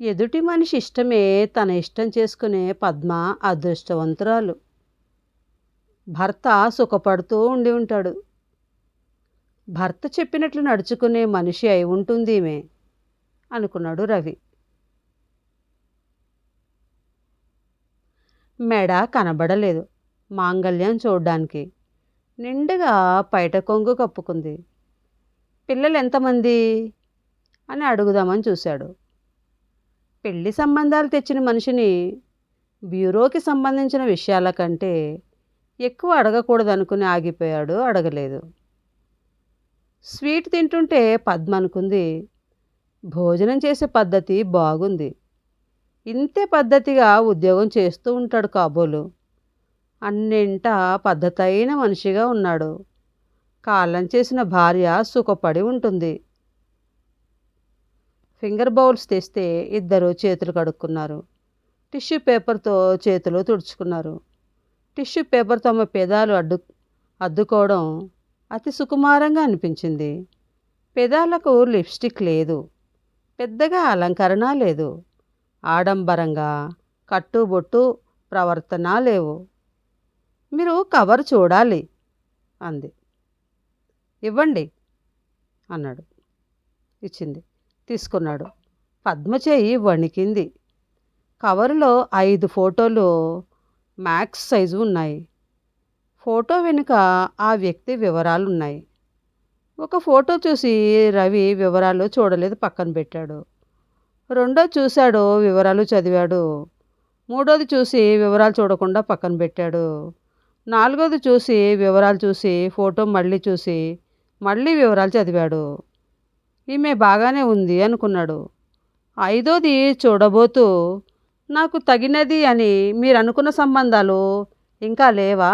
ఎదుటి మనిషి ఇష్టమే తన ఇష్టం చేసుకునే పద్మ అదృష్టవంతురాలు. భర్త సుఖపడుతూ ఉండి ఉంటాడు. భర్త చెప్పినట్లు నడుచుకునే మనిషి అయి ఉంటుంది ఈమె అనుకున్నాడు రవి. మెడ కనబడలేదు. మాంగళ్యం చూడ్డానికి. నిండుగా పైట కొంగు కప్పుకుంది. పిల్లలు ఎంతమంది? అని అడుగుదామని చూశాడు. పెళ్ళి సంబంధాలు తెచ్చిన మనిషిని బ్యూరోకి సంబంధించిన విషయాల కంటే ఎక్కువ అడగకూడదు అనుకుని ఆగిపోయాడు అడగలేదు. స్వీట్ తింటుంటే పద్మ అనుకుంది. భోజనం చేసే పద్ధతి బాగుంది. ఇంతే పద్ధతిగా ఉద్యోగం చేస్తూ ఉంటాడు కాబోలు. అన్నింట పద్ధతైన మనిషిగా ఉన్నాడు. కాలం చేసిన భార్య సుఖపడి ఉంటుంది. ఫింగర్ బౌల్స్ తెస్తే ఇద్దరు చేతులు కడుక్కున్నారు. టిష్యూ పేపర్తో చేతులు తుడుచుకున్నారు. టిష్యూ పేపర్ తమ పెదాలు అడ్డు అద్దుకోవడం అతి సుకుమారంగా అనిపించింది. పెదాలకు లిప్స్టిక్ లేదు. పెద్దగా అలంకరణ లేదు. ఆడంబరంగా కట్టుబొట్టు ప్రవర్తన లేవు. మీరు కవర్ చూడాలి అంది. ఇవ్వండి అన్నాడు. ఇచ్చింది. తీసుకున్నాడు. పద్మచేయి వణికింది. కవర్లో ఐదు ఫోటోలు మ్యాక్స్ సైజు ఉన్నాయి. ఫోటో వెనుక ఆ వ్యక్తి వివరాలు ఉన్నాయి ఒక ఫోటో చూసి రవి వివరాలు చూడలేదు పక్కన పెట్టాడు. రెండో చూశాడు వివరాలు చదివాడు. మూడోది చూసి వివరాలు చూడకుండా పక్కన పెట్టాడు. నాలుగోది చూసి వివరాలు చూసి ఫోటో మళ్ళీ చూసి మళ్ళీ వివరాలు చదివాడు. ఈమె బాగానే ఉంది అనుకున్నాడు. ఐదోది చూడబోతూ నాకు తగినది అని మీరు అనుకున్న సంబంధాలు ఇంకా లేవా?